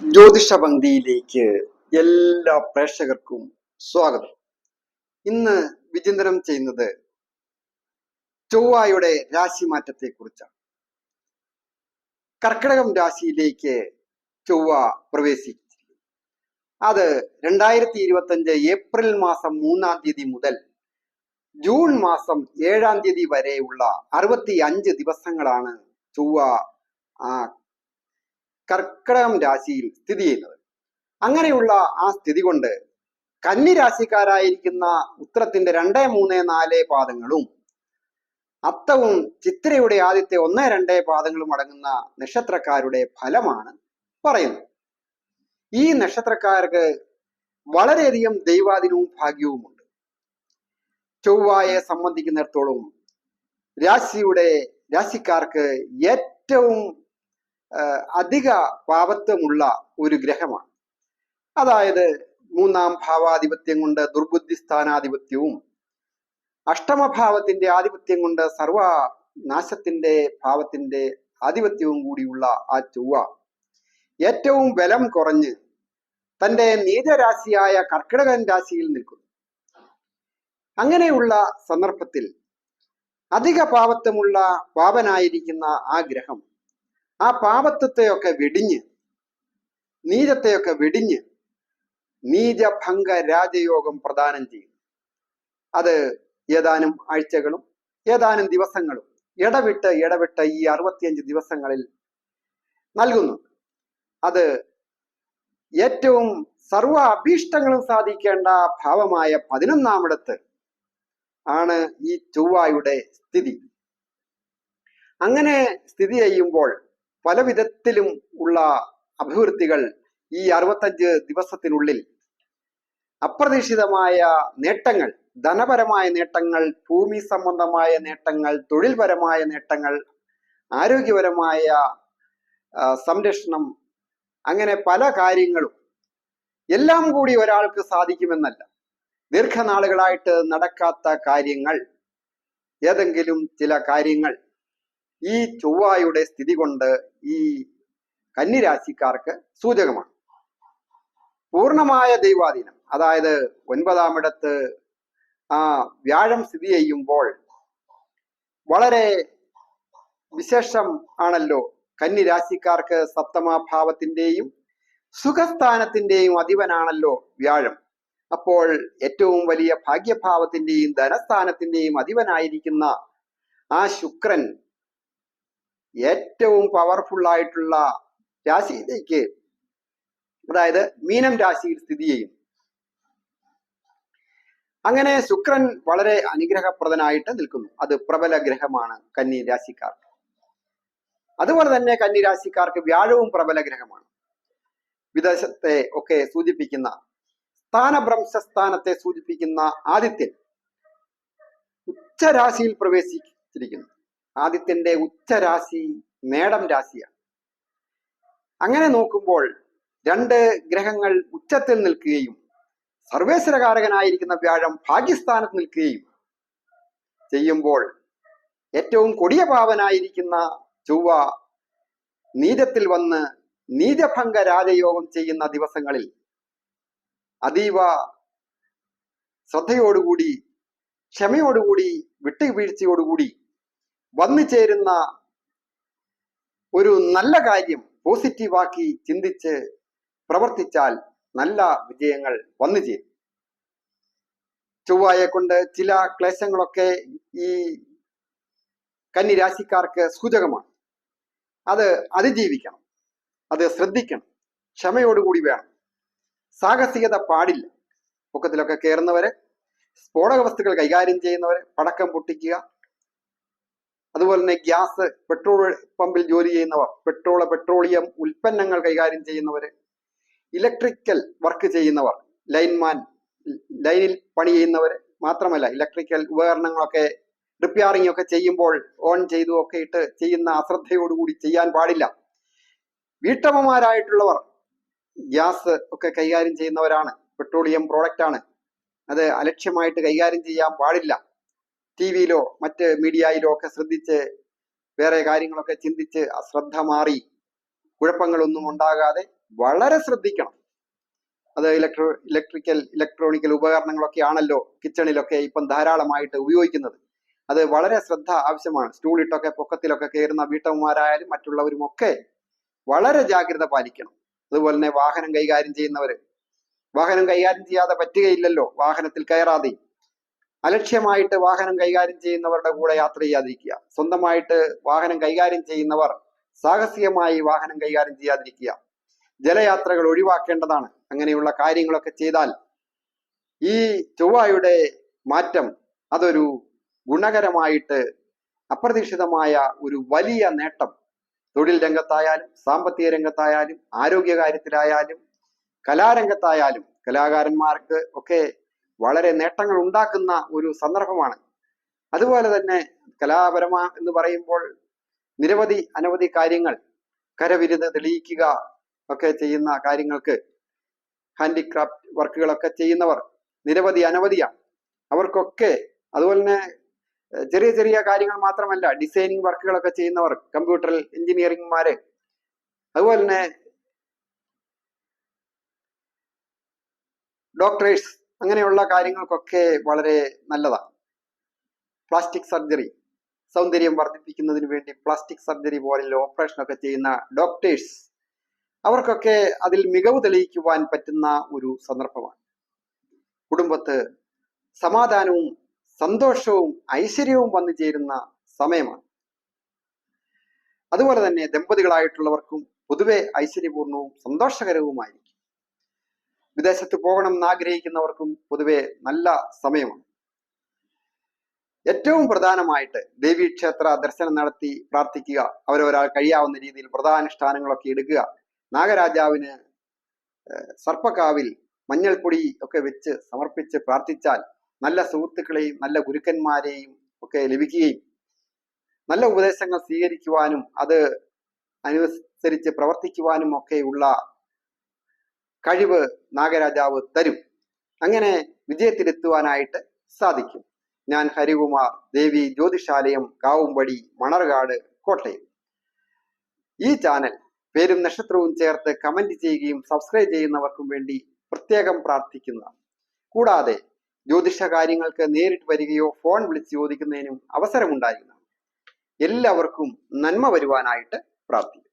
ജ്യോതിഷ പങ്ക്തിയിലേക്ക് എല്ലാ പ്രേക്ഷകർക്കും സ്വാഗതം. ഇന്ന് വിചിന്തനം ചെയ്യുന്നത് ചൊവ്വായുടെ രാശിമാറ്റത്തെ കുറിച്ചാണ് കർക്കിടകം രാശിയിലേക്ക് ചൊവ്വ പ്രവേശിച്ചു അത് രണ്ടായിരത്തി ഇരുപത്തി അഞ്ച് ഏപ്രിൽ മാസം മൂന്നാം തീയതി മുതൽ ജൂൺ മാസം ഏഴാം തീയതി വരെയുള്ള അറുപത്തി അഞ്ച് ദിവസങ്ങളാണ് ചൊവ്വ കർക്കിടകം രാശിയിൽ സ്ഥിതി ചെയ്യുന്നത്. അങ്ങനെയുള്ള ആ സ്ഥിതി കൊണ്ട് കന്നി രാശിക്കാരായിരിക്കുന്ന ഉത്രത്തിന്റെ രണ്ട് മൂന്ന് നാല് പാദങ്ങളും അത്തവും ചിത്രയുടെ ആദ്യത്തെ ഒന്ന് രണ്ട് പാദങ്ങളും അടങ്ങുന്ന നക്ഷത്രക്കാരുടെ ഫലമാണ് പറയുന്നത്. ഈ നക്ഷത്രക്കാർക്ക് വളരെയധികം ദൈവാധീനവും ഭാഗ്യവുമുണ്ട്. ചൊവ്വായെ സംബന്ധിക്കുന്നിടത്തോളം രാശിയുടെ രാശിക്കാർക്ക് ഏറ്റവും അധിക പാപത്വമുള്ള ഒരു ഗ്രഹമാണ്. അതായത് മൂന്നാം ഭാവാധിപത്യം കൊണ്ട് ദുർബുദ്ധി സ്ഥാനാധിപത്യവും അഷ്ടമഭാവത്തിന്റെ ആധിപത്യം കൊണ്ട് സർവനാശത്തിന്റെ ഭാവത്തിന്റെ ആധിപത്യവും കൂടിയുള്ള ആ ചൊവ്വ ഏറ്റവും ബലം കുറഞ്ഞ് തന്റെ നീചരാശിയായ കർക്കിടകൻ രാശിയിൽ നിൽക്കുന്നു. അങ്ങനെയുള്ള സന്ദർഭത്തിൽ അധിക പാപത്വമുള്ള പാപനായിരിക്കുന്ന ആ ഗ്രഹം ആ പാപത്വത്തെയൊക്കെ വെടിഞ്ഞ് നീചത്തെയൊക്കെ വെടിഞ്ഞ് നീചഭംഗ രാജയോഗം പ്രദാനം ചെയ്യും. അത് ഏതാനും ആഴ്ചകളും ഏതാനും ദിവസങ്ങളും ഇടവിട്ട് ഇടവിട്ട് ഈ അറുപത്തിയഞ്ച് ദിവസങ്ങളിൽ നൽകുന്നു. അത് ഏറ്റവും സർവ അഭീഷ്ടങ്ങളും സാധിക്കേണ്ട ഭാവമായ പതിനൊന്നാമിടത്ത് ആണ് ഈ ചൊവ്വായുടെ സ്ഥിതി. അങ്ങനെ സ്ഥിതി ചെയ്യുമ്പോൾ പല വിധത്തിലും ഉള്ള അഭിവൃദ്ധികൾ ഈ അറുപത്തഞ്ച് ദിവസത്തിനുള്ളിൽ അപ്രതീക്ഷിതമായ നേട്ടങ്ങൾ ധനപരമായ നേട്ടങ്ങൾ ഭൂമി സംബന്ധമായ നേട്ടങ്ങൾ തൊഴിൽപരമായ നേട്ടങ്ങൾ ആരോഗ്യപരമായ സംരക്ഷണം അങ്ങനെ പല കാര്യങ്ങളും എല്ലാം കൂടി ഒരാൾക്ക് സാധിക്കുമെന്നല്ല. ദീർഘനാളുകളായിട്ട് നടക്കാത്ത കാര്യങ്ങൾ ഏതെങ്കിലും ചില കാര്യങ്ങൾ ഈ ചൊവ്വായുടെ സ്ഥിതി കൊണ്ട് ഈ കന്നിരാശിക്കാർക്ക് സൂചകമാണ്. പൂർണമായ ദൈവാധീനം. അതായത് ഒൻപതാമിടത്ത് ആ വ്യാഴം സ്ഥിതി ചെയ്യുമ്പോൾ വളരെ വിശേഷം ആണല്ലോ കന്നിരാശിക്കാർക്ക് സപ്തമാഭാവത്തിന്റെയും സുഖസ്ഥാനത്തിന്റെയും അധിപനാണല്ലോ വ്യാഴം. അപ്പോൾ ഏറ്റവും വലിയ ഭാഗ്യഭാവത്തിന്റെയും ധനസ്ഥാനത്തിന്റെയും അധിപനായിരിക്കുന്ന ആ ശുക്രൻ ഏറ്റവും പവർഫുൾ ആയിട്ടുള്ള രാശിയിലേക്ക് അതായത് മീനം രാശിയിൽ സ്ഥിതി ചെയ്യും. അങ്ങനെ ശുക്രൻ വളരെ അനുഗ്രഹപ്രദനായിട്ട് നിൽക്കുന്നു. അത് പ്രബല ഗ്രഹമാണ് കന്നി രാശിക്കാർക്ക്. അതുപോലെ തന്നെ കന്നി രാശിക്കാർക്ക് വ്യാഴവും പ്രബല ഗ്രഹമാണ്. വിദേശത്തെ ഒക്കെ സൂചിപ്പിക്കുന്ന സ്ഥാനഭ്രംശസ്ഥാനത്തെ സൂചിപ്പിക്കുന്ന ആദിത്യൻ ഉച്ചരാശിയിൽ പ്രവേശിച്ചിരിക്കുന്നു. ആദിത്യന്റെ ഉച്ചരാശി മേടം രാശിയാണ്. അങ്ങനെ നോക്കുമ്പോൾ രണ്ട് ഗ്രഹങ്ങൾ ഉച്ചത്തിൽ നിൽക്കുകയും സർവേശ്വരകാരകനായിരിക്കുന്ന വ്യാഴം ഭാഗ്യസ്ഥാനത്ത് നിൽക്കുകയും ചെയ്യുമ്പോൾ ഏറ്റവും കൊടിയ പാവനായിരിക്കുന്ന ചൊവ്വ നീചത്തിൽ വന്ന് നീചഭംഗ രാജയോഗം ചെയ്യുന്ന ദിവസങ്ങളിൽ അതീവ ശ്രദ്ധയോടുകൂടി ക്ഷമയോടുകൂടി വിട്ടുവീഴ്ചയോടുകൂടി വന്നു ചേരുന്ന ഒരു നല്ല കാര്യം പോസിറ്റീവാക്കി ചിന്തിച്ച് പ്രവർത്തിച്ചാൽ നല്ല വിജയങ്ങൾ വന്നു ചേരും. ചൊവ്വായെ കൊണ്ട് ചില ക്ലേശങ്ങളൊക്കെ ഈ കന്നിരാശിക്കാർക്ക് സൂചകമാണ്. അത് അതിജീവിക്കണം. അത് ശ്രദ്ധിക്കണം. ക്ഷമയോടുകൂടി വേണം. സാഹസികത പാടില്ല. പൊക്കത്തിലൊക്കെ കയറുന്നവര് സ്ഫോടക വസ്തുക്കൾ കൈകാര്യം ചെയ്യുന്നവര് പടക്കം പൊട്ടിക്കുക അതുപോലെ തന്നെ ഗ്യാസ് പെട്രോൾ പമ്പിൽ ജോലി ചെയ്യുന്നവർ പെട്രോൾ പെട്രോളിയം ഉൽപ്പന്നങ്ങൾ കൈകാര്യം ചെയ്യുന്നവർ ഇലക്ട്രിക്കൽ വർക്ക് ചെയ്യുന്നവർ ലൈൻമാൻ ലൈനിൽ പണി ചെയ്യുന്നവർ മാത്രമല്ല ഇലക്ട്രിക്കൽ ഉപകരണങ്ങളൊക്കെ റിപ്പയറിംഗ് ഒക്കെ ചെയ്യുമ്പോൾ ഓൺ ചെയ്തു ഒക്കെ ഇട്ട് ചെയ്യുന്ന അശ്രദ്ധയോടുകൂടി ചെയ്യാൻ പാടില്ല. വീട്ടമ്മമാരായിട്ടുള്ളവർ ഗ്യാസ് ഒക്കെ കൈകാര്യം ചെയ്യുന്നവരാണ് പെട്രോളിയം പ്രോഡക്റ്റ് ആണ്. അത് അലക്ഷ്യമായിട്ട് കൈകാര്യം ചെയ്യാൻ പാടില്ല. ടി വിയിലോ മറ്റ് മീഡിയയിലോ ഒക്കെ ശ്രദ്ധിച്ച് വേറെ കാര്യങ്ങളൊക്കെ ചിന്തിച്ച് അശ്രദ്ധ മാറി കുഴപ്പങ്ങളൊന്നും ഉണ്ടാകാതെ വളരെ ശ്രദ്ധിക്കണം. അത് ഇലക്ട്രോ ഇലക്ട്രിക്കൽ ഇലക്ട്രോണിക്കൽ ഉപകരണങ്ങളൊക്കെ ആണല്ലോ കിച്ചണിലൊക്കെ ഇപ്പം ധാരാളമായിട്ട് ഉപയോഗിക്കുന്നത്. അത് വളരെ ശ്രദ്ധ ആവശ്യമാണ്. സ്റ്റൂളിട്ടൊക്കെ പൊക്കത്തിലൊക്കെ കയറുന്ന വീട്ടമ്മമാരായാലും മറ്റുള്ളവരും ഒക്കെ വളരെ ജാഗ്രത പാലിക്കണം. അതുപോലെ തന്നെ വാഹനം കൈകാര്യം ചെയ്യുന്നവർ വാഹനം കൈകാര്യം ചെയ്യാതെ പറ്റുകയില്ലല്ലോ. വാഹനത്തിൽ കയറാതെ അലക്ഷ്യമായിട്ട് വാഹനം കൈകാര്യം ചെയ്യുന്നവരുടെ കൂടെ യാത്ര ചെയ്യാതിരിക്കുക. സ്വന്തമായിട്ട് വാഹനം കൈകാര്യം ചെയ്യുന്നവർ സാഹസികമായി വാഹനം കൈകാര്യം ചെയ്യാതിരിക്കുക. ജലയാത്രകൾ ഒഴിവാക്കേണ്ടതാണ്. അങ്ങനെയുള്ള കാര്യങ്ങളൊക്കെ ചെയ്താൽ ഈ ചൊവ്വായുടെ മാറ്റം അതൊരു ഗുണകരമായിട്ട് അപ്രതീക്ഷിതമായ ഒരു വലിയ നേട്ടം. തൊഴിൽ രംഗത്തായാലും സാമ്പത്തിക രംഗത്തായാലും ആരോഗ്യകാര്യത്തിലായാലും കലാരംഗത്തായാലും കലാകാരന്മാർക്ക് ഒക്കെ വളരെ നേട്ടങ്ങൾ ഉണ്ടാക്കുന്ന ഒരു സന്ദർഭമാണ്. അതുപോലെ തന്നെ കലാപരമ എന്ന് പറയുമ്പോൾ നിരവധി അനവധി കാര്യങ്ങൾ കരവിരുന്ന് തെളിയിക്കുക ഒക്കെ ചെയ്യുന്ന കാര്യങ്ങൾക്ക് ഹാൻഡിക്രാഫ്റ്റ് വർക്കുകളൊക്കെ ചെയ്യുന്നവർ നിരവധി അനവധിയാണ്. അവർക്കൊക്കെ അതുപോലെ തന്നെ ചെറിയ ചെറിയ കാര്യങ്ങൾ മാത്രമല്ല ഡിസൈനിങ് വർക്കുകളൊക്കെ ചെയ്യുന്നവർ കമ്പ്യൂട്ടർ എഞ്ചിനീയറിംഗ്മാര് അതുപോലെ തന്നെ ഡോക്ടറേഴ്സ് അങ്ങനെയുള്ള കാര്യങ്ങൾക്കൊക്കെ വളരെ നല്ലതാണ് പ്ലാസ്റ്റിക് സർജറി സൗന്ദര്യം വർദ്ധിപ്പിക്കുന്നതിന് വേണ്ടി പ്ലാസ്റ്റിക് സർജറി പോലുള്ള ഓപ്പറേഷനൊക്കെ ചെയ്യുന്ന ഡോക്ടേഴ്സ് അവർക്കൊക്കെ അതിൽ മികവ് തെളിയിക്കുവാൻ പറ്റുന്ന ഒരു സന്ദർഭമാണ്. കുടുംബത്ത് സമാധാനവും സന്തോഷവും ഐശ്വര്യവും വന്നു ചേരുന്ന സമയമാണ്. അതുപോലെ തന്നെ ദമ്പതികളായിട്ടുള്ളവർക്കും പൊതുവെ ഐശ്വര്യപൂർണവും സന്തോഷകരവുമായിരിക്കും. വിദേശത്ത് പോകണം എന്ന് ആഗ്രഹിക്കുന്നവർക്കും പൊതുവെ നല്ല സമയമാണ്. ഏറ്റവും പ്രധാനമായിട്ട് ദേവീക്ഷേത്ര ദർശനം നടത്തി പ്രാർത്ഥിക്കുക അവരൊരാൾ കഴിയാവുന്ന രീതിയിൽ വ്രതാനുഷ്ഠാനങ്ങളൊക്കെ എടുക്കുക. നാഗരാജാവിന് സർപ്പക്കാവിൽ മഞ്ഞൾപ്പൊടി ഒക്കെ വെച്ച് സമർപ്പിച്ച് പ്രാർത്ഥിച്ചാൽ നല്ല സുഹൃത്തുക്കളെയും നല്ല ഗുരുക്കന്മാരെയും ഒക്കെ ലഭിക്കുകയും നല്ല ഉപദേശങ്ങൾ സ്വീകരിക്കുവാനും അത് അനുസരിച്ച് പ്രവർത്തിക്കുവാനും ഒക്കെയുള്ള കഴിവ് നാഗരാജാവ് തരും. അങ്ങനെ വിജയത്തിലെത്തുവാനായിട്ട് സാധിക്കും. ഞാൻ ഹരികുമാർ ദേവി ജ്യോതിഷാലയം കാവുംപടി മണർകാട് കോട്ടയം. ഈ ചാനൽ പേരും നക്ഷത്രവും ചേർത്ത് കമന്റ് ചെയ്യുകയും സബ്സ്ക്രൈബ് ചെയ്യുന്നവർക്കും വേണ്ടി പ്രത്യേകം പ്രാർത്ഥിക്കുന്നതാണ് കൂടാതെ ജ്യോതിഷ കാര്യങ്ങൾക്ക് നേരിട്ട് വരികയോ ഫോൺ വിളിച്ച് ചോദിക്കുന്നതിനും അവസരമുണ്ടായിരുന്നു. എല്ലാവർക്കും നന്മ വരുവാനായിട്ട് പ്രാർത്ഥിക്കുന്നു.